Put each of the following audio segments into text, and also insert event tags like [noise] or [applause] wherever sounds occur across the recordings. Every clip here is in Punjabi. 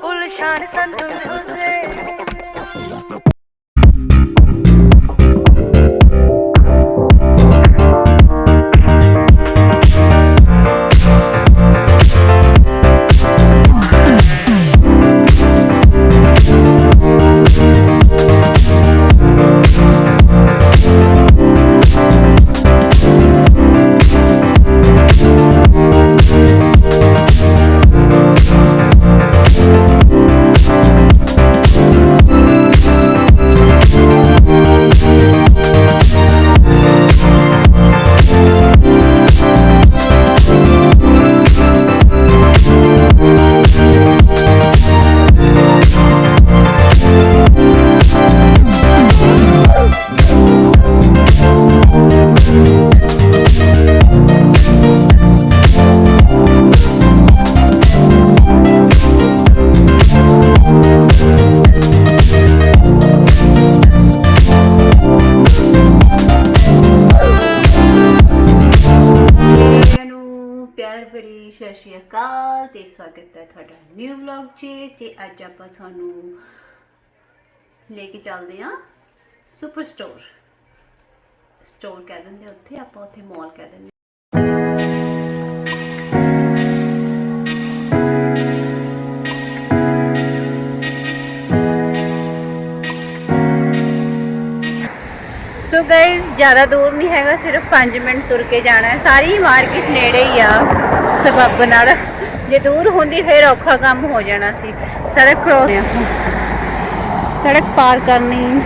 Pulshan Santu Santu ਪਿਆਰ ਸਤਿ ਸ਼੍ਰੀ ਅਕਾਲ ਤੇ ਸਵਾਗਤ ਹੈ ਤੁਹਾਡਾ ਨਿਊ ਵਲੌਗ 'ਚ ਤੇ ਅੱਜ ਆਪਾਂ ਤੁਹਾਨੂੰ ਲੈ ਕੇ ਚੱਲਦੇ ਹਾਂ ਸੁਪਰ ਸਟੋਰ ਸਟੋਰ ਕਹਿ ਦਿੰਦੇ ਉੱਥੇ, ਆਪਾਂ ਉੱਥੇ ਮਾਲ ਕਹਿ ਦਿੰਦੇ ਸੋ ਗਾਇਸ ਜ਼ਿਆਦਾ ਦੂਰ ਨਹੀਂ ਹੈਗਾ, ਸਿਰਫ 5 ਮਿੰਟ ਤੁਰ ਕੇ ਜਾਣਾ ਹੈ। ਸਾਰੀ ਮਾਰਕੀਟ ਨੇੜੇ ਹੀ ਆ। ਸਬੱਬ ਨਾਲ। ਜੇ ਦੂਰ ਹੁੰਦੀ ਫਿਰ ਔਖਾ ਕੰਮ ਹੋ ਜਾਣਾ ਸੀ। ਸੜਕ ਕ੍ਰੋਸ ਸੜਕ ਪਾਰ ਕਰਨੀ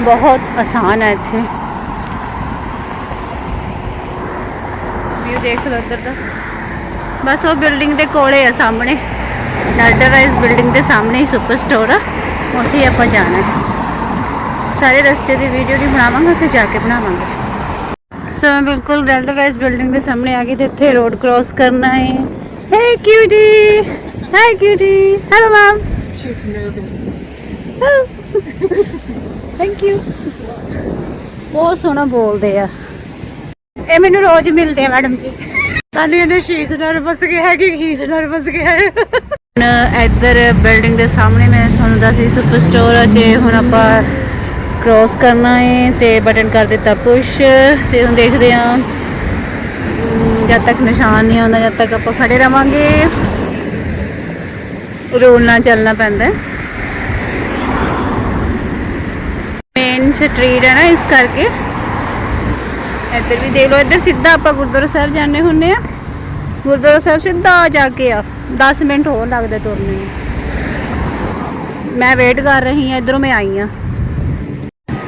ਬਹੁਤ ਆਸਾਨ ਹੈ ਇੱਥੇ। ਵੀਊ ਦੇਖ ਲਓ ਇੱਧਰ ਦਾ। ਬਸ ਉਹ ਬਿਲਡਿੰਗ ਦੇ ਕੋਲੇ ਆ ਸਾਹਮਣੇ। ਨਲਡਰਾਈਜ਼ ਬਿਲਡਿੰਗ ਦੇ ਸਾਹਮਣੇ ਹੀ ਸੁਪਰ ਸਟੋਰ ਆ। ਉੱਥੇ ਹੀ ਆਪਾਂ ਜਾਣਾ। ਸਾਰੇ ਰਸਤੇ ਦੀ ਵੀਡੀਓ ਨਹੀਂ ਬਣਾਵਾਂਗੇ, ਉੱਥੇ ਜਾ ਕੇ ਬਣਾਵਾਂਗੇ। ਸੋ ਮੈਂ ਬਿਲਕੁਲ ਰੈਲਡਰਾਈਜ਼ ਬਿਲਡਿੰਗ ਦੇ ਸਾਹਮਣੇ ਆ ਗਈ ਤੇ ਇੱਥੇ ਰੋਡ ਕ੍ਰਾਸ ਕਰਨਾ ਹੈ। Hey cutie hi cutie hello ma'am. Thank you ਬਹੁਤ ਸੋਹਣਾ ਬੋਲਦੇ ਆ। ਇਹ ਮੈਨੂੰ ਰੋਜ਼ ਮਿਲਦੇ ਆ ਮੈਡਮ ਜੀ। ਤੁਹਾਨੂੰ ਇਹਨੇ ਸ਼ੀਸ਼ ਨਰਵਸ ਗਿਆ ਹੈ ਕਿ ਹੀਸ ਨਰਵਸ ਗਿਆ ਹੈ ਹੁਣ ਇੱਧਰ ਬਿਲਡਿੰਗ ਦੇ ਸਾਹਮਣੇ ਮੈਂ ਤੁਹਾਨੂੰ ਦੱਸੀ ਸੁਪਰ ਸਟੋਰ ਤੇ ਹੁਣ ਆਪਾਂ ਕ੍ਰਾਸ ਕਰਨਾ ਹੈ ਤੇ ਬਟਨ ਕਰ ਦਿੱਤਾ ਪੁਸ਼ ਤੇ ਹੁਣ ਦੇਖਦੇ ਹਾਂ ਜਦ ਤੱਕ ਨਿਸ਼ਾਨ ਨਹੀਂ ਆਉਂਦਾ, ਜਦ ਤੱਕ ਆਪਾਂ ਖੜੇ ਰਵਾਂਗੇ। ਰੋਲ ਨਾਲ ਚੱਲਣਾ ਪੈਂਦਾ ਹੈ। ਮੇਨ ਸਟਰੀਟ ਹੈ ਨਾ ਇਸ ਕਰਕੇ। ਇੱਧਰ ਵੀ ਦੇਖ ਲਓ, ਇੱਧਰ ਸਿੱਧਾ ਆਪਾਂ ਗੁਰਦੁਆਰਾ ਸਾਹਿਬ ਜਾਂਦੇ ਹੁੰਨੇ ਆ ਗੁਰਦੁਆਰਾ ਸਾਹਿਬ ਸਿੱਧਾ ਜਾ ਕੇ ਆ। 10 ਮਿੰਟ ਹੋਰ ਲੱਗਦਾ ਤੁਰਨੇ ਨੂੰ। ਮੈਂ ਵੇਟ ਕਰ ਰਹੀ ਹਾਂ, ਇਧਰੋਂ ਮੈਂ ਆਈ ਆ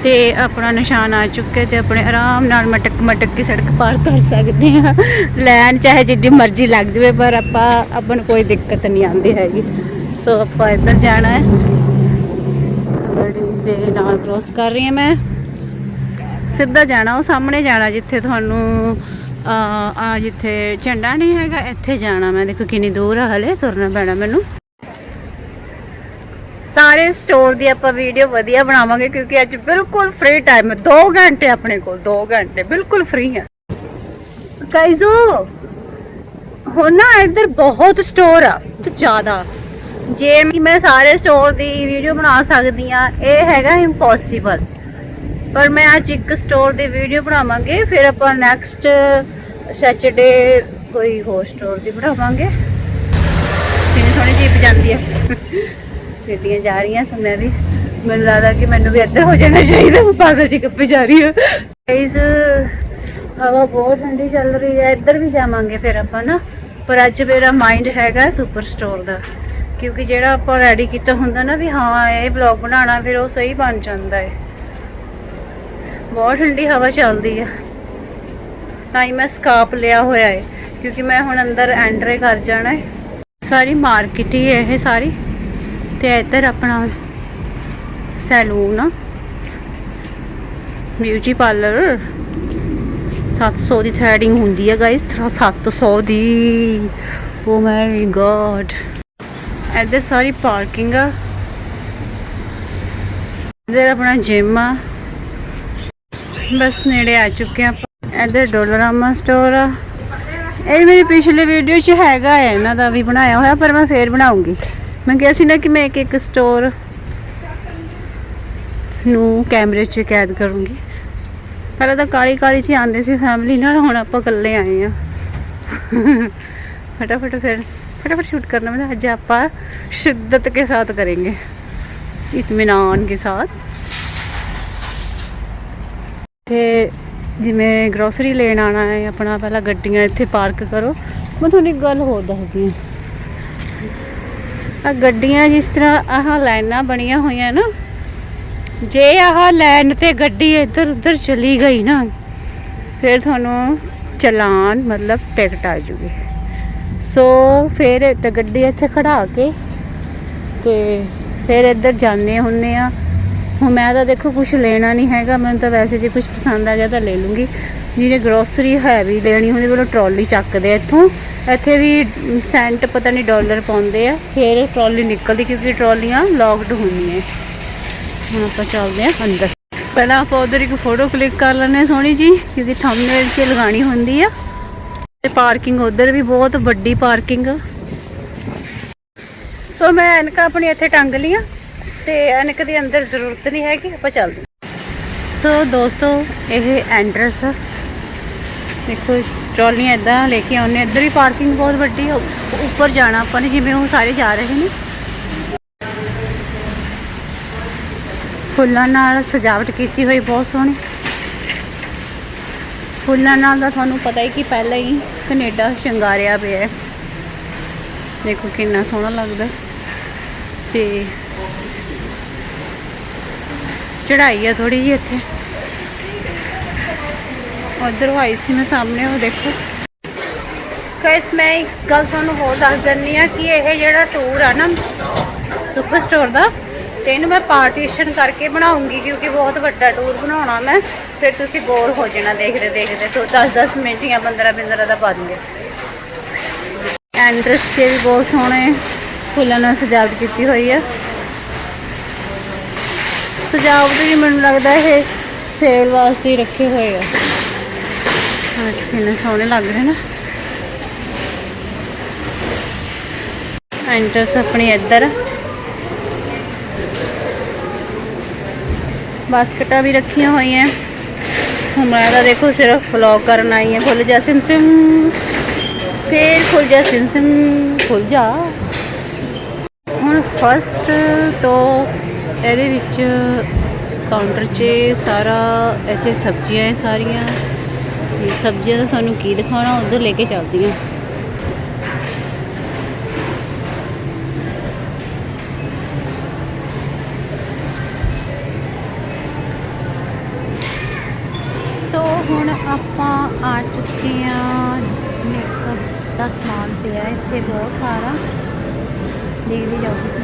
ਤੇ ਆਪਣਾ ਨਿਸ਼ਾਨ ਆ ਚੁੱਕਿਆ ਤੇ ਆਪਣੇ ਆਰਾਮ ਨਾਲ ਮਟਕ ਮਟਕ ਕੇ ਸੜਕ ਪਾਰ ਕਰ ਸਕਦੇ ਆ ਲੈਣ ਚਾਹੇ ਜਿੱਡੀ ਮਰਜ਼ੀ ਲੱਗ ਜਾਵੇ, ਪਰ ਆਪਾਂ ਆਪਾਂ ਨੂੰ ਕੋਈ ਦਿੱਕਤ ਨਹੀਂ ਆਉਂਦੀ ਹੈਗੀ। ਸੋ ਆਪਾਂ ਇੱਧਰ ਜਾਣਾ ਹੈ। ਦੇ ਨਾਲ ਕ੍ਰੋਸ ਕਰ ਰਹੀ ਹਾਂ ਮੈਂ। ਸਿੱਧਾ ਜਾਣਾ, ਉਹ ਸਾਹਮਣੇ ਜਾਣਾ ਜਿੱਥੇ ਤੁਹਾਨੂੰ ਆ ਜਿੱਥੇ ਝੰਡਾ ਨਹੀਂ ਹੈਗਾ, ਇੱਥੇ ਜਾਣਾ ਮੈਂ। ਦੇਖੋ ਕਿੰਨੀ ਦੂਰ ਆ, ਹਲੇ ਤੁਰਨਾ ਪੈਣਾ ਮੈਨੂੰ। ਸਾਰੇ ਸਟੋਰ ਦੀ ਆਪਾਂ ਵੀਡੀਓ ਵਧੀਆ ਬਣਾਵਾਂਗੇ ਕਿਉਂਕਿ ਅੱਜ ਬਿਲਕੁਲ ਫ੍ਰੀ ਟਾਈਮ ਹੈ। 2 ਘੰਟੇ ਆਪਣੇ ਕੋਲ 2 ਘੰਟੇ, ਬਿਲਕੁਲ ਫ੍ਰੀ ਹੈ। ਕਾਈਜ਼ੋ ਹੁਣ ਨਾ ਇੱਧਰ ਬਹੁਤ ਸਟੋਰ ਆ, ਤੇ ਜ਼ਿਆਦਾ। ਜੇ ਮੈਂ ਸਾਰੇ ਸਟੋਰ ਦੀ ਵੀਡੀਓ ਬਣਾ ਸਕਦੀ ਆ ਇਹ ਹੈਗਾ ਇੰਪੋਸੀਬਲ ਪਰ ਮੈਂ ਅੱਜ ਇੱਕ ਸਟੋਰ ਦੀ ਵੀਡੀਓ ਬਣਾਵਾਂਗੇ, ਫਿਰ ਆਪਾਂ ਨੈਕਸਟ ਸੈਚਰਡੇ ਕੋਈ ਹੋਰ ਸਟੋਰ ਦੀ ਬਣਾਵਾਂਗੇ। ਕਿੰਨੀ ਸੋਹਣੀ ਜੀਪ ਜਾਂਦੀ ਹੈ ਗੱਡੀਆਂ ਜਾ ਰਹੀਆਂ ਤਾਂ ਮੈਂ ਵੀ, ਮੈਨੂੰ ਲੱਗਦਾ ਕਿ ਮੈਨੂੰ ਵੀ ਇੱਧਰ ਹੋ ਜਾਣਾ ਚਾਹੀਦਾ, ਮੈਂ ਪਾਗਲ ਜੀ ਕੱਪੇ ਜਾ ਰਹੀ ਹਾਂ। ਗਾਇਸ ਹਵਾ ਬਹੁਤ ਠੰਡੀ ਚੱਲ ਰਹੀ ਹੈ, ਇੱਧਰ ਵੀ ਜਾਵਾਂਗੇ ਫਿਰ ਆਪਾਂ ਨਾ, ਪਰ ਅੱਜ ਮੇਰਾ ਮਾਈਂਡ ਹੈਗਾ ਸੁਪਰ ਸਟੋਰ ਦਾ, ਕਿਉਂਕਿ ਜਿਹੜਾ ਆਪਾਂ ਰੈਡੀ ਕੀਤਾ ਹੁੰਦਾ ਨਾ ਵੀ ਹਾਂ, ਇਹ ਵਲੌਗ ਬਣਾਉਣਾ, ਫਿਰ ਉਹ ਸਹੀ ਬਣ ਜਾਂਦਾ ਹੈ। ਬਹੁਤ ਠੰਡੀ ਹਵਾ ਚੱਲਦੀ ਆ ਤਾਂ ਹੀ ਮੈਂ ਸਕਾਪ ਲਿਆ ਹੋਇਆ ਹੈ, ਕਿਉਂਕਿ ਮੈਂ ਹੁਣ ਅੰਦਰ ਐਂਟਰ ਕਰ ਜਾਣਾ ਹੈ। ਸਾਰੀ ਮਾਰਕੀਟ ਹੀ ਹੈ ਇਹ ਸਾਰੀ। ਤੇ ਇੱਧਰ ਆਪਣਾ ਸੈਲੂਨ ਆ। Beauty parlour. 700 ਦੀ ਥ੍ਰੈਡਿੰਗ ਹੁੰਦੀ ਹੈ ਗਾਇਸ 700 ਦੀ। ਓ ਮਾਈ ਗॉड ਇੱਧਰ ਸਾਰੀ ਪਾਰਕਿੰਗ ਆ। ਇੱਧਰ ਆਪਣਾ ਜਿਮ ਆ। ਬਸ ਨੇੜੇ ਆ ਚੁੱਕੇ ਆ ਆਪਾਂ। ਇੱਧਰ ਡੋਲਰਾਮਾ ਸਟੋਰ ਆ। ਇਹ ਮੇਰੀ ਪਿਛਲੇ ਵੀਡੀਓ 'ਚ ਹੈਗਾ ਹੈ ਇਹਨਾਂ ਦਾ ਵੀ ਬਣਾਇਆ ਹੋਇਆ, ਪਰ ਮੈਂ ਫੇਰ ਬਣਾਉਂਗੀ। ਮੈਂ ਕਿਹਾ ਸੀ ਨਾ ਕਿ ਮੈਂ ਇੱਕ ਇੱਕ ਸਟੋਰ ਨੂੰ ਕੈਮਰੇ 'ਚ ਕੈਦ ਕਰੂੰਗੀ ਪਹਿਲਾਂ ਤਾਂ ਕਾਲੀ ਕਾਲੀ 'ਚ ਆਉਂਦੇ ਸੀ ਫੈਮਿਲੀ ਨਾਲ ਹੁਣ ਆਪਾਂ ਇਕੱਲੇ ਆਏ ਆ फटाफट फिर फटाफट शूट करना मतलब आज आप शिद्दत के साथ करेंगे इत्मीनान के साथ ਤੇ ਜਿਵੇਂ ਗਰੋਸਰੀ ਲੈਣ ਆਣਾ ਹੈ ਆਪਣਾ ਪਹਿਲਾਂ ਗੱਡੀਆਂ ਇੱਥੇ ਪਾਰਕ ਕਰੋ ਮੈਂ ਤੁਹਾਨੂੰ ਇੱਕ ਗੱਲ ਹੋਰ ਦੱਸਦੀ ਹਾਂ ਆ ਗੱਡੀਆਂ ਜਿਸ ਤਰ੍ਹਾਂ ਆਹ ਲਾਈਨਾਂ ਬਣੀਆਂ ਹੋਈਆਂ ਨਾ, ਜੇ ਆਹ ਲਾਈਨ ਤੇ ਗੱਡੀ ਇੱਧਰ ਉੱਧਰ ਚਲੀ ਗਈ ਨਾ, ਫਿਰ ਤੁਹਾਨੂੰ ਚਲਾਨ ਮਤਲਬ ਟਿਕਟ ਆ ਜੂਗੀ। ਸੋ ਫਿਰ ਤੇ ਗੱਡੀ ਇੱਥੇ ਖੜਾ ਕੇ ਤੇ ਫਿਰ ਇੱਧਰ ਜਾਂਦੇ ਹੁੰਨੇ ਆ। ਹੁਣ ਮੈਂ ਤਾਂ ਦੇਖੋ ਕੁਝ ਲੈਣਾ ਨਹੀਂ ਹੈਗਾ, ਮੈਨੂੰ ਤਾਂ ਵੈਸੇ ਜੇ ਕੁਝ ਪਸੰਦ ਆ ਗਿਆ ਤਾਂ ਲੈ ਲੂੰਗੀ। ਜਿਹਨੇ ਗਰੋਸਰੀ ਹੈਵੀ ਲੈਣੀ ਹੁੰਦੀ ਉਹ ਟਰਾਲੀ ਚੱਕਦੇ ਇੱਥੋਂ। ਇੱਥੇ ਵੀ ਸੈਂਟ ਪਤਾ ਨਹੀਂ ਡਾਲਰ ਪਾਉਂਦੇ ਆ। ਫਿਰ ਟਰਾਲੀ ਨਿਕਲਦੀ ਕਿਉਂਕਿ ਟਰਾਲੀਆਂ ਲੌਕਡ ਹੁੰਦੀਆਂ। ਹੁਣ ਆਪਾਂ ਚੱਲਦੇ ਆ ਅੰਦਰ। ਪਹਿਲਾਂ ਆਪਾਂ ਉਧਰ ਇੱਕ ਫੋਟੋ ਕਲਿੱਕ ਕਰ ਲੈਣੇ ਸੋਹਣੀ ਜੀ ਕਿਉਂਕਿ ਥੰਬਨੇਲ 'ਚ ਲਗਾਣੀ ਹੁੰਦੀ ਆ। ਤੇ ਪਾਰਕਿੰਗ ਉਧਰ ਵੀ ਬਹੁਤ ਵੱਡੀ ਪਾਰਕਿੰਗ ਸੋ ਮੈਂ ਐਨਕ ਆਪਣੀ ਇੱਥੇ ਟੰਗ ਲਈਆਂ, ਤੇ ਐਨਕ ਦੀ ਅੰਦਰ ਜ਼ਰੂਰਤ ਨਹੀਂ ਹੈਗੀ, ਆਪਾਂ ਚੱਲਦੇ ਸੋ ਦੋਸਤੋ, ਇਹ ਐਂਟਰਸ ਆ। ਦੇਖੋ ਟਰਾਲੀਆਂ ਇਦਾਂ ਲੈ ਕੇ ਆਉਂਦੇ ਇੱਧਰ ਵੀ ਪਾਰਕਿੰਗ ਬਹੁਤ ਵੱਡੀ ਉੱਪਰ ਜਾਣਾ ਆਪਾਂ ਨੇ, ਜਿਵੇਂ ਉਹ ਸਾਰੇ ਜਾ ਰਹੇ ਨੇ। ਫੁੱਲਾਂ ਨਾਲ ਸਜਾਵਟ ਕੀਤੀ ਹੋਈ, ਬਹੁਤ ਸੋਹਣੀ। ਫੁੱਲਾਂ ਨਾਲ ਦਾ ਤੁਹਾਨੂੰ ਪਤਾ ਹੀ ਕਿ ਪਹਿਲਾਂ ਹੀ ਕੈਨੇਡਾ ਸ਼ਿੰਗਾਰਿਆ ਪਿਆ ਹੈ। ਦੇਖੋ ਕਿੰਨਾ ਸੋਹਣਾ ਲੱਗਦਾ। ਤੇ ਚੜਾਈ ਆ ਥੋੜੀ ਜਿਹੀ ਇੱਥੇ। ਉਧਰ ਆਈ ਸੀ ਮੈਂ ਸਾਹਮਣੇ, ਉਹ ਦੇਖੋ। ਗਾਇਸ ਮੈਂ ਇੱਕ ਗੱਲ ਤੁਹਾਨੂੰ ਹੋਰ ਦੱਸ ਦਿੰਨੀ ਆ ਕਿ ਇਹ ਜਿਹੜਾ ਟੂਰ ਆ ਨਾ ਸੁਪਰ ਸਟੋਰ ਦਾ, ਤੇ ਇਹਨੂੰ ਮੈਂ ਪਾਰਟੀਸ਼ਨ ਕਰਕੇ ਬਣਾਉਂਗੀ ਕਿਉਂਕਿ ਬਹੁਤ ਵੱਡਾ ਟੂਰ ਬਣਾਉਣਾ ਮੈਂ, ਫਿਰ ਤੁਸੀਂ ਬੋਰ ਹੋ ਜਾਣਾ ਦੇਖਦੇ ਦੇਖਦੇ। ਤੋਂ 10-10 ਮਿੰਟ ਜਾਂ 15-15 ਦਾ ਪਾ ਦੂੰਗੇ। ਐਂਟਰਸ 'ਚ ਵੀ ਬਹੁਤ ਸੋਹਣੇ ਫੁੱਲਾਂ ਨਾਲ ਸਜਾਵਟ ਕੀਤੀ ਹੋਈ ਹੈ ਸਜਾਵਟ ਵੀ ਮੈਨੂੰ ਲੱਗਦਾ ਇਹ ਸੇਲ ਵਾਸਤੇ ਰੱਖੇ ਹੋਏ ਆ। ਕਿੰਨੇ ਸੋਹਣੇ ਲੱਗ ਰਹੇ ਨਾ। ਐਂਟਰਸ ਆਪਣੀ ਇੱਧਰ। ਬਾਸਕਟਾਂ ਵੀ ਰੱਖੀਆਂ ਹੋਈਆਂ। ਹੁਣ ਮੈਂ ਤਾਂ ਦੇਖੋ ਸਿਰਫ ਵਲੌਗ ਕਰਨ ਆਈ ਹਾਂ ਖੁੱਲ ਜਾ ਸਿਮ ਸਿਮ। ਫੇਰ ਖੁੱਲ ਜਾ ਸਿਮ ਸਿਮ ਖੁੱਲ ਜਾ। ਹੁਣ ਫਸਟ ਤੋਂ ਇਹਦੇ ਵਿੱਚ ਕਾਊਂਟਰ 'ਚ ਸਾਰਾ ਇੱਥੇ ਸਬਜ਼ੀਆਂ ਹੈ ਸਾਰੀਆਂ। ਸਬਜ਼ੀਆਂ ਦਾ ਤੁਹਾਨੂੰ ਕੀ ਦਿਖਾਉਣਾ, ਉਧਰ ਲੈ ਕੇ ਚੱਲਦੀ ਹਾਂ। ਸੋ ਹੁਣ ਆਪਾਂ ਆ ਚੁੱਕੇ ਆ ਮੇਕਅਪ ਦਾ ਸਮਾਨ ਪਿਆ ਇੱਥੇ ਬਹੁਤ ਸਾਰਾ। ਦੇਖਦੇ ਜਾਓ ਤੁਸੀਂ।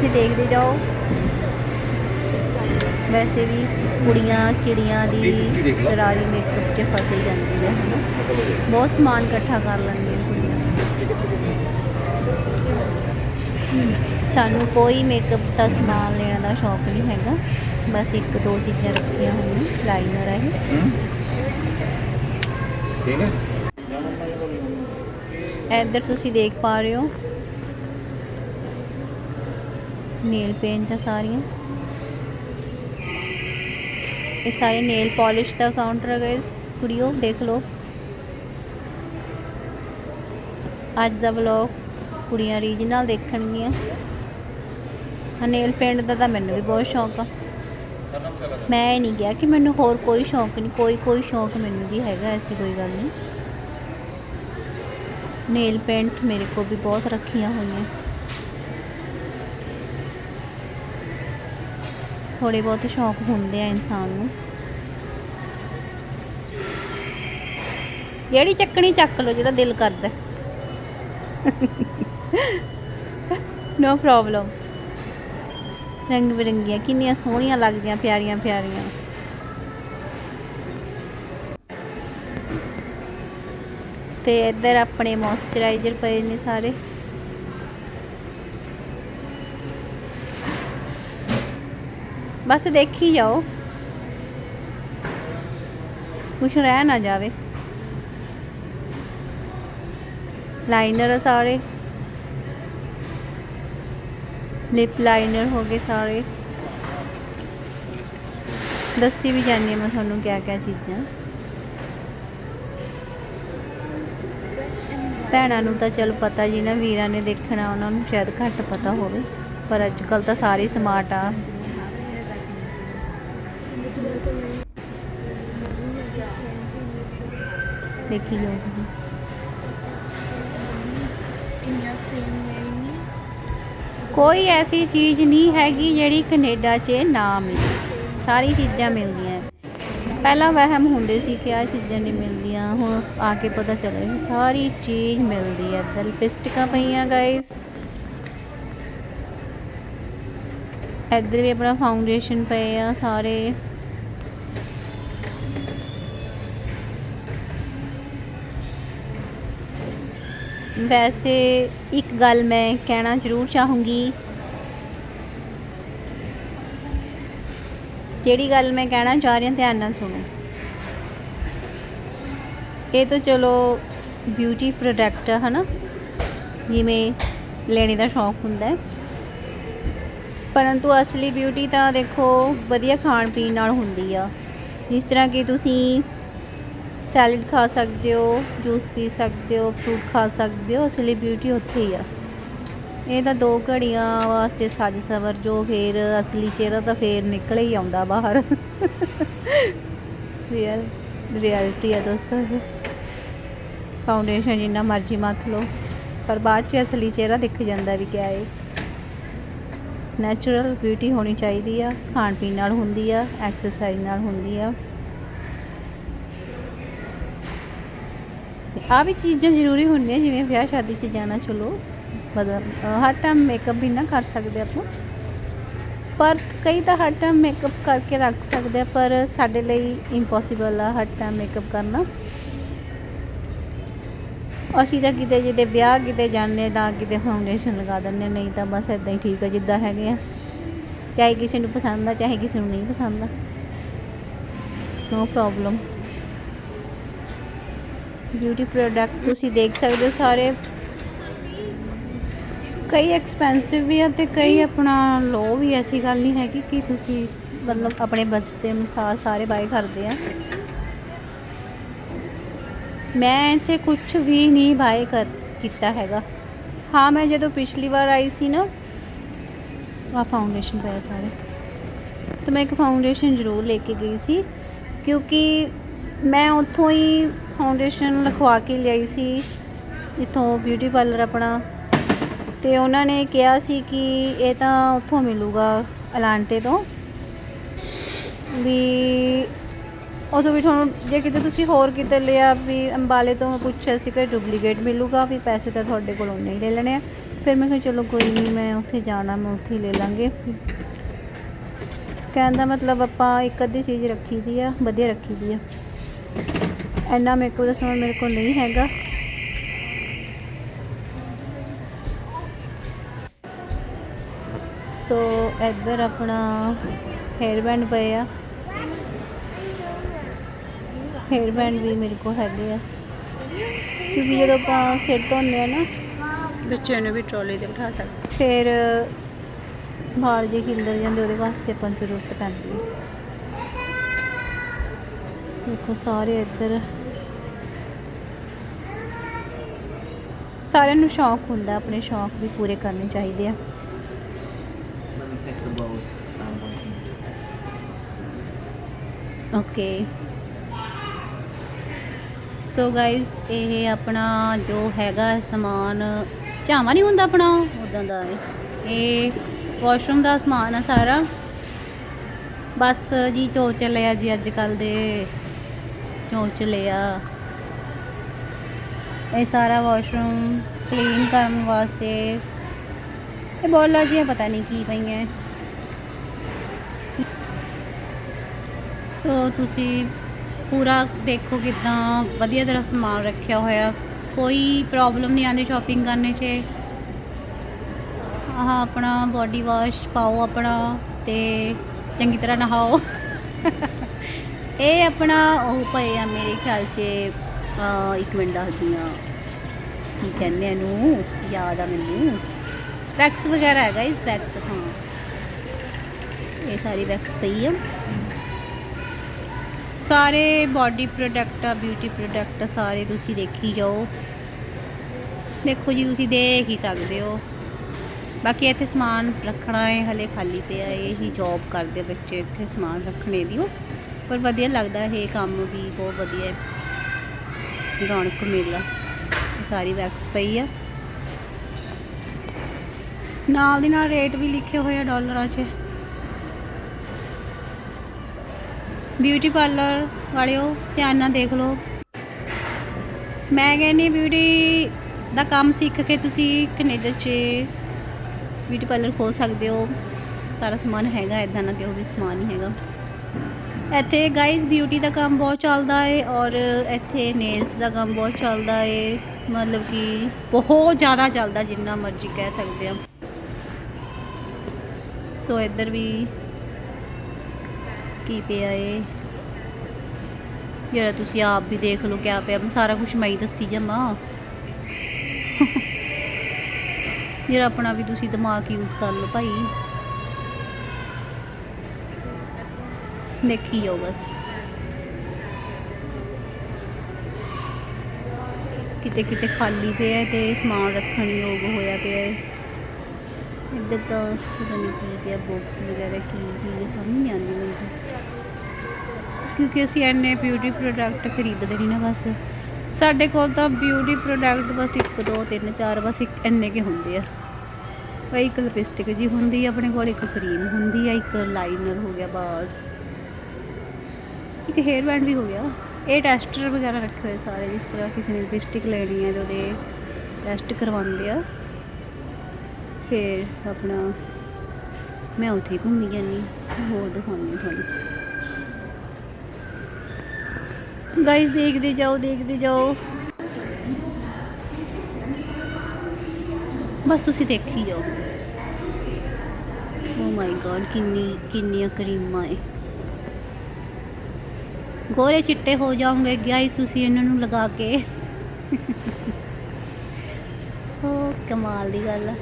ਤੁਸੀਂ ਦੇਖਦੇ ਜਾਓ। ਵੈਸੇ ਵੀ ਕੁੜੀਆਂ ਚਿੜੀਆਂ ਦੀ ਰਾਜੀ ਮੇਕਅਪ 'ਚ ਫਸੀ ਜਾਂਦੀ ਹੈ ਬਹੁਤ ਸਮਾਨ ਇਕੱਠਾ ਕਰ ਲੈਂਦੀਆਂ ਕੁੜੀਆਂ। ਸਾਨੂੰ ਕੋਈ ਮੇਕਅਪ ਦਾ ਸਮਾਨ ਲੈਣ ਦਾ ਸ਼ੌਕ ਨਹੀਂ ਹੈਗਾ। ਬਸ ਇੱਕ ਦੋ ਚੀਜ਼ਾਂ ਰੱਖੀਆਂ ਹੋਈਆਂ ਲਾਈਨਰ ਹੈ। ਠੀਕ ਹੈ। ਇੱਧਰ ਤੁਸੀਂ ਦੇਖ ਪਾ ਰਹੇ ਹੋ। ਨੇਲ ਪੇਂਟ ਆ ਸਾਰੀਆਂ। ਇਹ ਸਾਰੇ ਨੇਲ ਪਾਲਿਸ਼ ਦਾ ਕਾਊਂਟਰ ਹੈ ਗਾਇਸ ਕੁੜੀਓ, ਦੇਖ ਲਓ। ਅੱਜ ਦਾ ਵਲੌਗ ਕੁੜੀਆਂ ਰੀਜਨਲ ਦੇਖਣਗੀਆਂ। ਨੇਲ ਪੇਂਟ ਦਾ ਤਾਂ ਮੈਨੂੰ ਵੀ ਬਹੁਤ ਸ਼ੌਂਕ ਆ। ਮੈਂ ਇਹ ਨਹੀਂ ਕਿਹਾ ਕਿ ਮੈਨੂੰ ਹੋਰ ਕੋਈ ਸ਼ੌਂਕ ਨਹੀਂ, ਕੋਈ ਕੋਈ ਸ਼ੌਂਕ ਮੈਨੂੰ ਵੀ ਹੈਗਾ, ਐਸੀ ਕੋਈ ਗੱਲ ਨਹੀਂ। ਨੇਲ ਪੇਂਟ ਮੇਰੇ ਕੋਲ ਵੀ ਬਹੁਤ ਰੱਖੀਆਂ ਹੋਈਆਂ। ਥੋੜੇ ਬਹੁਤ ਸ਼ੌਕ ਹੁੰਦੇ ਆ ਇਨਸਾਨ ਨੂੰ। ਜਿਹੜੀ ਚੱਕਣੀ ਚੱਕ ਲਓ, ਜਿਹਦਾ ਦਿਲ ਕਰਦਾ। [laughs] ਨੋ ਪ੍ਰੋਬਲਮ ਰੰਗ ਬਿਰੰਗੀਆਂ ਕਿੰਨੀਆਂ ਸੋਹਣੀਆਂ ਲੱਗਦੀਆਂ, ਪਿਆਰੀਆਂ ਪਿਆਰੀਆਂ। ਤੇ ਇੱਧਰ ਆਪਣੇ ਮੋਇਸਚਰਾਈਜ਼ਰ ਪਏ ਨੇ ਸਾਰੇ। ਬਸ ਦੇਖੀ ਜਾਓ। ਕੁਛ ਰਹਿ ਨਾ ਜਾਵੇ। ਲਾਈਨਰ ਸਾਰੇ। ਲਿਪ ਲਾਈਨਰ ਹੋ ਗਏ ਸਾਰੇ। ਦੱਸੀ ਵੀ ਜਾਨੀ ਹਾਂ ਮੈਂ ਤੁਹਾਨੂੰ ਕਿਆ ਕਿਆ ਚੀਜ਼ਾਂ। ਭੈਣਾਂ ਨੂੰ ਤਾਂ ਚਲ ਪਤਾ ਜੀ ਨਾ, ਵੀਰਾਂ ਨੇ ਦੇਖਣਾ, ਉਹਨਾਂ ਨੂੰ ਸ਼ਾਇਦ ਘੱਟ ਪਤਾ ਹੋਵੇ। ਪਰ ਅੱਜ ਕੱਲ ਤਾਂ ਸਾਰੇ ਸਮਾਰਟ ਆ। ਦੇਖੀ ਜਾਓ ਤੁਸੀਂ। ਕੋਈ ਐਸੀ ਚੀਜ਼ ਨਹੀਂ ਹੈਗੀ ਜਿਹੜੀ ਕੈਨੇਡਾ 'ਚ ਨਾ ਮਿਲੇ। ਸਾਰੀ ਚੀਜ਼ਾਂ ਮਿਲਦੀਆਂ। ਪਹਿਲਾਂ ਵਹਿਮ ਹੁੰਦੇ ਸੀ ਕਿ ਆ ਚੀਜ਼ਾਂ ਨਹੀਂ ਮਿਲਦੀਆਂ ਹੁਣ ਆ ਕੇ ਪਤਾ ਚੱਲਿਆ ਸਾਰੀ ਚੀਜ਼ ਮਿਲਦੀ ਹੈ। ਇੱਧਰ ਲਿਪਸਟਿਕਾਂ ਪਈਆਂ ਗਾਇਸ ਇੱਧਰ ਵੀ ਆਪਣਾ ਫਾਊਂਡੇਸ਼ਨ ਪਏ ਆ ਸਾਰੇ। ਵੈਸੇ ਇੱਕ ਗੱਲ ਮੈਂ ਕਹਿਣਾ ਜ਼ਰੂਰ ਚਾਹੂੰਗੀ। ਜਿਹੜੀ ਗੱਲ ਮੈਂ ਕਹਿਣਾ ਚਾਹ ਰਹੀ ਹਾਂ, ਧਿਆਨ ਨਾਲ ਸੁਣੋ। ਇਹ ਤਾਂ ਚਲੋ ਬਿਊਟੀ ਪ੍ਰੋਡਕਟ ਹੈ ਨਾ ਜਿਵੇਂ ਲੈਣੇ ਦਾ ਸ਼ੌਂਕ ਹੁੰਦਾ ਹੈ। ਪਰੰਤੂ ਅਸਲੀ ਬਿਊਟੀ ਤਾਂ ਦੇਖੋ, ਵਧੀਆ ਖਾਣ ਪੀਣ ਨਾਲ ਹੁੰਦੀ ਆ। ਜਿਸ ਤਰ੍ਹਾਂ ਕਿ ਤੁਸੀਂ ਸੈਲਡ ਖਾ ਸਕਦੇ ਹੋ, ਜੂਸ ਪੀ ਸਕਦੇ ਹੋ, ਫਰੂਟ ਖਾ ਸਕਦੇ ਹੋ, ਅਸਲੀ ਬਿਊਟੀ ਉੱਥੇ ਹੀ ਆ। ਇਹ ਤਾਂ ਦੋ ਘੜੀਆਂ ਵਾਸਤੇ ਸੱਜ ਸਵਰ ਜੋ ਫੇਰ ਅਸਲੀ ਚਿਹਰਾ ਤਾਂ ਫੇਰ ਨਿਕਲ ਹੀ ਆਉਂਦਾ ਬਾਹਰ। ਰੀਅਲ ਰਿਐਲਿਟੀ ਆ ਦੋਸਤੋ ਇਹ। ਫਾਊਂਡੇਸ਼ਨ ਜਿੰਨਾ ਮਰਜ਼ੀ ਮੱਥ ਲਓ, ਪਰ ਬਾਅਦ ਚ ਅਸਲੀ ਚਿਹਰਾ ਦਿਖ ਜਾਂਦਾ ਵੀ ਕਿਆ ਹੈ ਨੈਚੁਰਲ ਬਿਊਟੀ ਹੋਣੀ ਚਾਹੀਦੀ ਆ ਖਾਣ ਪੀਣ ਨਾਲ ਹੁੰਦੀ ਆ ਐਕਸਰਸਾਈਜ਼ ਨਾਲ ਹੁੰਦੀ ਆ। ਆ ਵੀ ਚੀਜ਼ਾਂ ਜ਼ਰੂਰੀ ਹੁੰਦੀਆਂ, ਜਿਵੇਂ ਵਿਆਹ ਸ਼ਾਦੀ 'ਚ ਜਾਣਾ, ਚਲੋ ਮਤਲਬ ਹਰ ਟਾਈਮ ਮੇਕਅਪ ਵੀ ਨਾ ਕਰ ਸਕਦੇ ਆਪਾਂ। ਪਰ ਕਈ ਤਾਂ ਹਰ ਟਾਈਮ ਮੇਕਅਪ ਕਰਕੇ ਰੱਖ ਸਕਦੇ ਆ, ਪਰ ਸਾਡੇ ਲਈ ਇੰਪੋਸੀਬਲ ਆ ਹਰ ਟਾਈਮ ਮੇਕਅਪ ਕਰਨਾ। ਅਸੀਂ ਤਾਂ ਕਿਤੇ ਜਿੱਦੇ ਵਿਆਹ, ਕਿਤੇ ਜਾਂਦੇ ਤਾਂ ਕਿਤੇ ਫਾਊਂਡੇਸ਼ਨ ਲਗਾ ਦਿੰਦੇ ਨਹੀਂ ਤਾਂ ਬਸ ਇਦਾਂ ਹੀ ਠੀਕ ਆ, ਜਿੱਦਾਂ ਹੈਗੇ ਆ। ਚਾਹੇ ਕਿਸੇ ਨੂੰ ਪਸੰਦ ਆ, ਚਾਹੇ ਕਿਸੇ ਨੂੰ ਨਹੀਂ ਪਸੰਦ ਆ। ਨੋ ਪ੍ਰੋਬਲਮ ਬਿਊਟੀ ਪ੍ਰੋਡਕਟ ਤੁਸੀਂ ਦੇਖ ਸਕਦੇ ਹੋ ਸਾਰੇ। ਕਈ ਐਕਸਪੈਂਸਿਵ ਵੀ ਆ ਤੇ ਕਈ ਆਪਣਾ ਲੋ ਵੀ ਐਸੀ ਗੱਲ ਨਹੀਂ ਹੈਗੀ ਕਿ ਤੁਸੀਂ ਮਤਲਬ ਆਪਣੇ ਬਜਟ ਦੇ ਅਨੁਸਾਰ ਸਾਰੇ ਬਾਏ ਕਰਦੇ ਆ। ਮੈਂ ਇੱਥੇ ਕੁਝ ਵੀ ਨਹੀਂ ਬਾਏ ਕਰ ਕੀਤਾ ਹੈਗਾ। ਹਾਂ, ਮੈਂ ਜਦੋਂ ਪਿਛਲੀ ਵਾਰ ਆਈ ਸੀ ਨਾ ਆ ਫਾਊਂਡੇਸ਼ਨ ਪਿਆ ਸਾਰੇ। ਤਾਂ ਮੈਂ ਇੱਕ ਫਾਊਂਡੇਸ਼ਨ ਜ਼ਰੂਰ ਲੈ ਕੇ ਗਈ ਸੀ, ਕਿਉਂਕਿ ਮੈਂ ਉੱਥੋਂ ਹੀ ਫਾਊਂਡੇਸ਼ਨ ਲਿਖਵਾ ਕੇ ਲਿਆਈ ਸੀ। ਇੱਥੋਂ ਬਿਊਟੀ ਪਾਰਲਰ ਆਪਣਾ। ਤੇ ਉਹਨਾਂ ਨੇ ਕਿਹਾ ਸੀ ਕਿ ਇਹ ਤਾਂ ਉੱਥੋਂ ਮਿਲੂਗਾ ਅਲਾਂਟੇ ਤੋਂ। ਵੀ ਉਦੋਂ ਵੀ ਤੁਹਾਨੂੰ, ਜੇ ਕਿਤੇ ਤੁਸੀਂ ਹੋਰ ਕਿਤੇ ਲਿਆ ਵੀ ਅੰਬਾਲੇ ਤੋਂ ਪੁੱਛਿਆ ਸੀ ਕਿ ਡੁਪਲੀਕੇਟ ਮਿਲੂਗਾ, ਵੀ ਪੈਸੇ ਤਾਂ ਤੁਹਾਡੇ ਕੋਲੋਂ ਨਹੀਂ ਲੈ ਲੈਣੇ ਆ। ਫਿਰ ਮੈਂ ਕਿਹਾ ਚਲੋ ਕੋਈ ਨਹੀਂ, ਮੈਂ ਉੱਥੇ ਜਾਣਾ, ਮੈਂ ਉੱਥੇ ਹੀ ਲੈ ਲਾਂਗੇ। ਕਹਿਣ ਦਾ ਮਤਲਬ ਆਪਾਂ ਇੱਕ ਅੱਧੀ ਚੀਜ਼ ਰੱਖੀ ਦੀ ਆ, ਵਧੀਆ ਰੱਖੀ ਦੀ ਆ। ਇੰਨਾ ਮੇਰੇ ਕੋਲ ਦਾ ਸਮਾਂ ਮੇਰੇ ਕੋਲ ਨਹੀਂ ਹੈਗਾ। ਸੋ ਇੱਧਰ ਆਪਣਾ ਹੇਅਰ ਬੈਂਡ ਪਏ ਆ। ਹੇਅਰ ਬੈਂਡ ਵੀ ਮੇਰੇ ਕੋਲ ਹੈਗੇ ਆ। ਕਿਉਂਕਿ ਜਦੋਂ ਆਪਾਂ ਸਿਰ ਧੋਂਦੇ ਆ ਨਾ ਬੱਚਿਆਂ ਨੂੰ ਵੀ ਟਰਾਲੀ ਤੇ ਬਿਠਾ ਸਕਦੇ। ਫਿਰ ਵਾਲ ਜੇ ਖਿਲਰ ਜਾਂਦੇ ਉਹਦੇ ਵਾਸਤੇ ਆਪਾਂ ਜ਼ਰੂਰਤ ਪੈਂਦੀ ਹੈ ਦੇਖੋ ਸਾਰੇ ਇੱਧਰ ਸਾਰਿਆਂ ਨੂੰ ਸ਼ੌਂਕ ਹੁੰਦਾ ਆਪਣੇ ਸ਼ੌਂਕ ਵੀ ਪੂਰੇ ਕਰਨੇ ਚਾਹੀਦੇ ਆ। ਓਕੇ ਸੋ ਗਾਇਜ਼ ਇਹ ਆਪਣਾ ਜੋ ਹੈਗਾ ਸਮਾਨ ਝਾਵਾਂ ਨਹੀਂ ਹੁੰਦਾ ਆਪਣਾ ਉਦਾਂ ਦਾ ਇਹ ਇਹ ਵਾਸ਼ਰੂਮ ਦਾ ਸਮਾਨ ਆ ਸਾਰਾ। ਬਸ ਜੀ ਚੋ ਚੱਲੇ ਆ ਜੀ, ਅੱਜ ਕੱਲ ਦੇ ਚੋ ਚੱਲੇ ਆ। ਇਹ ਸਾਰਾ ਵਾਸ਼ਰੂਮ ਕਲੀਨ ਕਰਨ ਵਾਸਤੇ। ਇਹ ਬੋਲਾਂ ਜੀ ਪਤਾ ਨਹੀਂ ਕੀ ਪਈਆਂ। ਸੋ ਤੁਸੀਂ ਪੂਰਾ ਦੇਖੋ ਕਿਦਾਂ ਵਧੀਆ ਤਰ੍ਹਾਂ ਸਮਾਨ ਰੱਖਿਆ ਹੋਇਆ। ਕੋਈ ਪ੍ਰੋਬਲਮ ਨਹੀਂ ਆਉਂਦੀ ਸ਼ਾਪਿੰਗ ਕਰਨੇ 'ਚ। ਆਹ ਆਪਣਾ ਬਾਡੀ ਵਾਸ਼ ਪਾਓ ਆਪਣਾ ਤੇ ਚੰਗੀ ਤਰ੍ਹਾਂ ਨਹਾਓ। ਇਹ ਆਪਣਾ ਉਹ ਪਏ ਆ ਮੇਰੇ ਖਿਆਲ 'ਚ ਇੱਕ ਮਿੰਟ ਦੱਸਦੀ ਆ ਕੀ ਕਹਿੰਦੇ ਇਹਨੂੰ? ਯਾਦ ਆ ਮੈਨੂੰ। ਵੈਕਸ ਵਗੈਰਾ ਹੈਗਾ ਇਸ ਵੈਕਸ, ਹਾਂ। ਇਹ ਸਾਰੀ ਵੈਕਸ ਪਈ ਆ। ਸਾਰੇ ਬਾਡੀ ਪ੍ਰੋਡਕਟ ਆ ਬਿਊਟੀ ਪ੍ਰੋਡਕਟ ਸਾਰੇ ਤੁਸੀਂ ਦੇਖੀ ਜਾਓ। ਦੇਖੋ ਜੀ, ਤੁਸੀਂ ਦੇਖ ਹੀ ਸਕਦੇ ਹੋ। ਬਾਕੀ ਇੱਥੇ ਸਮਾਨ ਰੱਖਣਾ ਹੈ, ਹਲੇ ਖਾਲੀ ਪਿਆ ਇਹ ਹੀ ਜੌਬ ਕਰਦੇ ਬੱਚੇ ਇੱਥੇ ਸਮਾਨ ਰੱਖਣੇ ਦੀ। ਉਹ ਪਰ ਵਧੀਆ ਲੱਗਦਾ ਇਹ ਕੰਮ ਵੀ, ਬਹੁਤ ਵਧੀਆ। ਹੈ ਰੌਣਕ ਮੇਲਾ। ਸਾਰੀ ਵੈਕਸ ਪਈ ਆ। ਨਾਲ ਦੀ ਨਾਲ ਰੇਟ ਵੀ ਲਿਖੇ ਹੋਏ ਆ ਡਾਲਰਾਂ 'ਚ। ਬਿਊਟੀ ਪਾਰਲਰ ਵਾਲਿਓ, ਧਿਆਨ ਨਾਲ ਦੇਖ ਲਓ। ਮੈਂ ਕਹਿੰਦੀ ਬਿਊਟੀ ਦਾ ਕੰਮ ਸਿੱਖ ਕੇ ਤੁਸੀਂ ਕੈਨੇਡਾ 'ਚ ਬਿਊਟੀ ਪਾਰਲਰ ਖੋਲ ਸਕਦੇ ਹੋ। ਸਾਰਾ ਸਮਾਨ ਹੈਗਾ ਇਦਾਂ ਨਾ ਕਿ ਉਹ ਵੀ ਸਮਾਨ ਹੀ ਹੈਗਾ। ਇੱਥੇ ਗਾਈਜ਼ ਬਿਊਟੀ ਦਾ ਕੰਮ ਬਹੁਤ ਚੱਲਦਾ ਹੈ ਔਰ ਇੱਥੇ ਨੇਲਸ ਦਾ ਕੰਮ ਬਹੁਤ ਚੱਲਦਾ ਹੈ ਮਤਲਬ ਕਿ ਬਹੁਤ ਜ਼ਿਆਦਾ ਚੱਲਦਾ ਜਿੰਨਾ ਮਰਜ਼ੀ ਕਹਿ ਸਕਦੇ ਆ। ਸੋ ਇੱਧਰ ਵੀ ਕੀ ਪਿਆ ਏ? ਜਿਹੜਾ ਤੁਸੀਂ ਆਪ ਵੀ ਦੇਖ ਲਓ ਕਿਆ ਪਿਆ। ਮੈਂ ਸਾਰਾ ਕੁਝ ਮੈਂ ਹੀ ਦੱਸੀ ਜਾਵਾਂ। [laughs] ਜਰਾ ਆਪਣਾ ਵੀ ਤੁਸੀਂ ਦਿਮਾਗ ਯੂਜ਼ ਕਰ ਲਓ ਭਾਈ। ਦੇਖੀ ਜਾਓ ਬਸ ਕਿਤੇ ਕਿਤੇ ਖਾਲੀ ਪਿਆ ਹੈ ਤੇ ਸਮਾਨ ਰੱਖਣ ਯੋਗ ਹੋਇਆ ਪਿਆ ਹੈ। ਇੱਧਰ ਤਾਂ ਪਤਾ ਨਹੀਂ ਕੀ ਪਿਆ ਬਾਕਸ ਵਗੈਰਾ ਕੀ ਕੀ ਹੈ, ਸਮਝ ਨਹੀਂ ਆਉਂਦੀ ਮੈਨੂੰ ਕਿਉਂਕਿ ਅਸੀਂ ਐਨੇ ਬਿਊਟੀ ਪ੍ਰੋਡਕਟ ਖਰੀਦਦੇ ਨਹੀਂ ਨਾ ਬਸ। ਸਾਡੇ ਕੋਲ ਤਾਂ ਬਿਊਟੀ ਪ੍ਰੋਡਕਟ ਬਸ 1 2 3 4 ਬਸ ਇੱਕ ਇੰਨੇ ਕੇ ਹੁੰਦੇ ਆ। ਬਈ ਇੱਕ ਲਿਪਸਟਿਕ ਜੀ ਹੁੰਦੀ ਆ ਆਪਣੇ ਕੋਲ ਇੱਕ ਕਰੀਮ ਹੁੰਦੀ ਆ ਇੱਕ ਲਾਈਨਰ ਹੋ ਗਿਆ ਬਸ। ਇੱਕ ਹੇਅਰ ਬੈਂਡ ਵੀ ਹੋ ਗਿਆ। ਇਹ ਟੈਸਟਰ ਵਗੈਰਾ ਰੱਖੇ ਹੋਏ ਸਾਰੇ, ਜਿਸ ਤਰ੍ਹਾਂ ਕਿਸੇ ਨੇ ਲਿਪਸਟਿਕ ਲੈਣੀ ਹੈ ਤੇ ਉਹਦੇ ਟੈਸਟ ਕਰਵਾਉਂਦੇ ਆ। ਫਿਰ ਆਪਣਾ ਮੈਂ ਉੱਥੇ ਘੁੰਮੀ ਜਾਂਦੀ ਹੋਰ ਦਿਖਾਉਂਦੀ ਤੁਹਾਨੂੰ। ਗਾਇਸ ਦੇਖਦੇ ਜਾਓ ਦੇਖਦੇ ਜਾਓ। ਬਸ ਤੁਸੀਂ ਦੇਖੀ ਜਾਓ। ਓ ਮਾਈ ਗॉड ਕਿੰਨੀ ਕਿੰਨੀਆਂ ਕਰੀਮਾਂ ਏ ਗੋਰੇ ਚਿੱਟੇ ਹੋ ਜਾਓਗੇ ਗਾਇਸ ਤੁਸੀਂ ਇਹਨਾਂ ਨੂੰ ਲਗਾ ਕੇ। ਹੋ ਕਮਾਲ ਦੀ ਗੱਲ ਆ।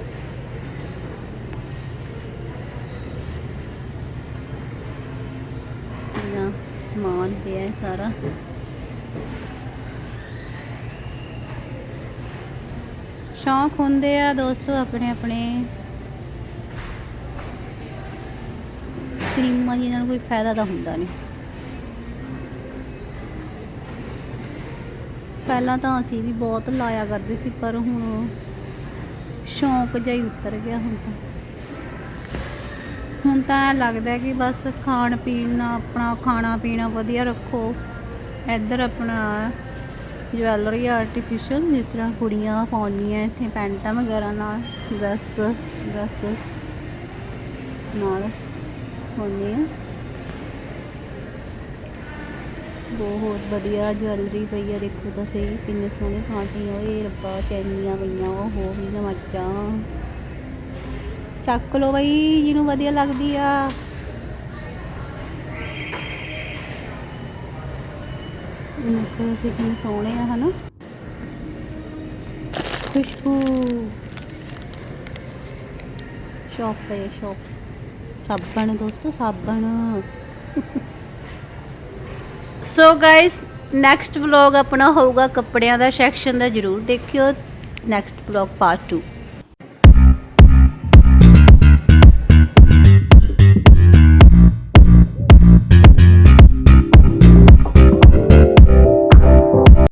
ਕਿੰਨਾ ਸਮਾਨ ਪਿਆ ਹੈ ਸਾਰਾ। ਸ਼ੌਂਕ ਹੁੰਦੇ ਆ ਦੋਸਤੋ ਆਪਣੇ ਆਪਣੇ। ਕਰੀਮਾਂ ਜਿਨ੍ਹਾਂ ਨੂੰ ਕੋਈ ਫਾਇਦਾ ਤਾਂ ਹੁੰਦਾ ਨਹੀਂ। ਪਹਿਲਾਂ ਤਾਂ ਅਸੀਂ ਵੀ ਬਹੁਤ ਲਾਇਆ ਕਰਦੇ ਸੀ, ਪਰ ਹੁਣ ਸ਼ੌਂਕ ਜਿਹਾ ਹੀ ਉਤਰ ਗਿਆ ਹੁਣ ਤਾਂ। ਹੁਣ ਤਾਂ ਲੱਗਦਾ ਕਿ ਬਸ ਖਾਣ ਪੀਣ ਨਾਲ ਆਪਣਾ ਖਾਣਾ ਪੀਣਾ ਵਧੀਆ ਰੱਖੋ। ਇੱਧਰ ਆਪਣਾ ਜਵੈਲਰੀ ਆਰਟੀਫੀਸ਼ੀਅਲ ਜਿਸ ਤਰ੍ਹਾਂ ਕੁੜੀਆਂ ਪਾਉਂਦੀਆਂ ਇੱਥੇ ਪੈਂਟਾਂ ਵਗੈਰਾ ਨਾਲ ਡਰੈਸ ਡਰੈਸਸ ਨਾਲ ਪਾਉਂਦੀਆਂ। ਬਹੁਤ ਵਧੀਆ ਜਵੈਲਰੀ ਪਈ ਆ, ਦੇਖੋ ਤਾਂ ਸਹੀ, ਕਿੰਨੇ ਸੋਹਣੇ ਕਾਂਟੇ ਓਏ ਰੱਬਾ ਚੈਨੀਆਂ ਪਈਆਂ, ਉਹ ਹੋ ਵੀ ਨਾ ਚੱਕ ਲੋ ਬਈ, ਜਿਹਨੂੰ ਵਧੀਆ ਲੱਗਦੀ ਆ। ਦੇਖੋ ਅਸੀਂ ਕਿੰਨੇ ਸੋਹਣੇ ਆ, ਹਨਾ? ਖੁਸ਼ਬੂ। ਸ਼ੌਪ ਹੈ ਸ਼ੌਪ ਸਾਬਣ, ਦੋਸਤੋ, ਸਾਬਣ। ਸੋ ਗਾਇਸ ਨੈਕਸਟ ਵਲੌਗ ਆਪਣਾ ਹੋਊਗਾ ਕੱਪੜਿਆਂ ਦਾ ਸੈਕਸ਼ਨ ਦਾ ਜਰੂਰ ਦੇਖਿਓ। Next vlog part 2